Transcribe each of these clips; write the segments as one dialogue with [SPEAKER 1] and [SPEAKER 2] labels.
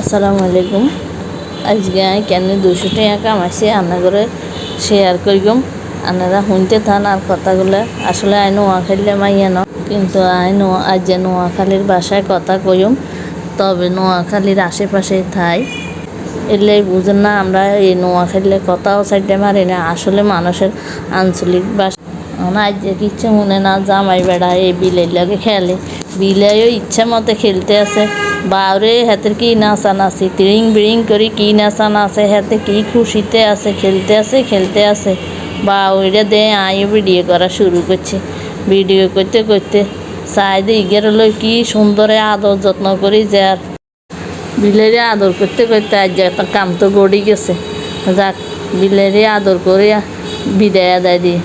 [SPEAKER 1] আসসালামু আলাইকুম। আজকে আমি কেন দুশো টাকা কামাইছি? করে শেয়ার করিম আনারা শুনতে থান আর কথাগুলো। আসলে আই নোয়া খেললে মাইয়া ন, কিন্তু আই নোয়া আজ যে নোয়াখালীর বাসায় কথা কইম, তবে নোয়াখালীর আশেপাশে থাই। এলে বুঝেন না, আমরা এই নোয়াখালীর কথাও সাইডে মারি না। আসলে মানুষের আঞ্চলিক ভাষা। আজ যে কিচ্ছু মনে না, জামাই বেড়া এই বিলের লাগে খেলে। বিলেও ইচ্ছা মতো খেলতে আছে। বাউরে, হাতের কি নাচা নাচি? তিরিং বিরিং করে কি নাচা নাচে? হাতে কি খুশিতে আছে, খেলতে আছে খেলতে আছে? বা ওইটা দে, আই ভিডিও করা শুরু করছে। ভিডিও করতে করতে সাইডে ইগের লই কি সুন্দরে আদর যত্ন করি যে আর বিলেরে আদর করতে করতে আজ একটা কাম তো গড়ি গেছে। যাক, বিলেরে আদর করে বিদায় আদায় দিয়ে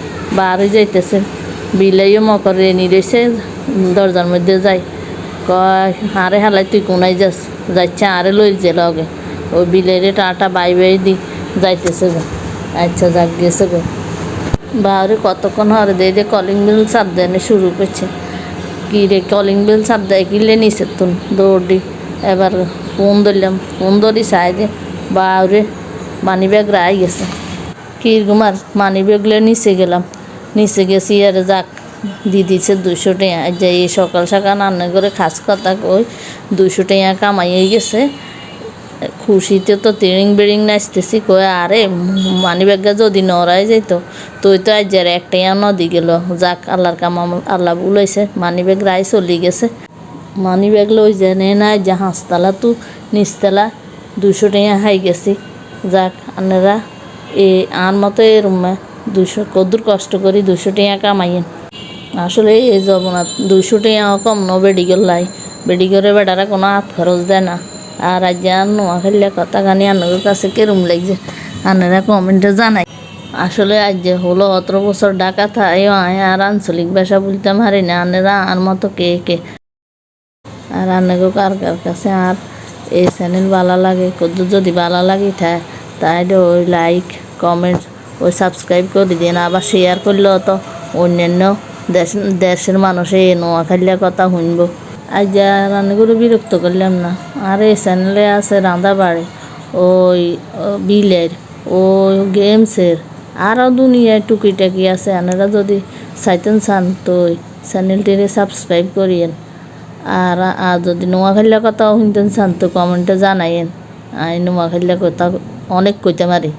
[SPEAKER 1] হয়ে যাইতেছে। বিলেও মকর রেনি রয়েছে দরজার মধ্যে যাই। কয়, আরে হালাই তুই কোনাই যাস? যাচ্ছে আরে লই যে লগে ওই বিলেরে টাটা, বাই বাই দি, যাইতেছে গো। আচ্ছা যাক, গেছে গো। বাহরে কতক্ষণ হরে দিয়ে দিয়ে কলিং বেল চাপ দেয় শুরু করছে। কি রে কলিং বেল চাপ দেয় কিলে নিচে তুন? দৌড় দি এবার ফোন ধরলাম। ফোন ধরি, চাই যে বাউরে মানি ব্যাগ রাই গেছে। কিরকমার মানি ব্যাগলে নিচে গেলাম। নিচে গেছি, আর যাক। দি দিছে দুশো টাকা যে এই সকাল সকাল রান্না করে খাস কথা কই দুশো টাকা কামাই গেছে। খুশিতে তো তিরিং বিরিং নাচতেছি কয়ে আরে মানি ব্যাগটা যদি নড়াই যেত তুই তো আজ যার একটাই নদী গেল। যাক, আল্লাহর কাম আল্লাহ বুলাইছে মানি ব্যাগ রাই চলি গেছে। মানি ব্যাগ লই যে নে যে হাঁসতলা তু, নিচতলা দুশো টাকা হাই গেছি। যাক আপনারা এ আর মতো এরম দুশো কদ্দুর কষ্ট করি দুশো টাকা কামাইয়েন। আসলে এই জগন্নাথ দুশো টাকা কম ন বেডিগর লাই। বেডিগরে বেটারা কোনো হাত খরচ দেয় না। আর আজ নোয়া খেললে কথা গানি আপনাদের কাছে কেরম লাগছে? আপনারা কমেন্টে জানাই আসলে আজ যে হলো অত বছর ডাকা থাই আর আঞ্চলিক ভাষা বলতে পারি না আপনারা আর মতো কে কে? আর আপনাকে কার কার কাছে আর এই চ্যানেল ভালো লাগে? কদ্দুর যদি ভালো লাগে থাকে তাহলে ওই লাইক কমেন্ট ওই সাবস্ক্রাইব করে দিন। আবার শেয়ার করলেও তো অন্যান্য দেশ দেশের মানুষে এই নোয়াখালীর কথা শুনব। আজ রান্নাগুলো বিরক্ত করলাম না। আর এই চ্যানেলে আছে রাঁধা বাড়ে ওই বিলের ওই গেমসের, আরও দুনিয়ায় টুকিটাকি আছে। আপনারা যদি চাইতেন চান তো চ্যানেলটিরে সাবস্ক্রাইব করিয়েন। আর আর যদি নোয়াখালীর কথাও শুনতেন চান তো কমেন্টে জানাইয়েন। আমি নোয়াখালীর কথা অনেক কইতে পারি।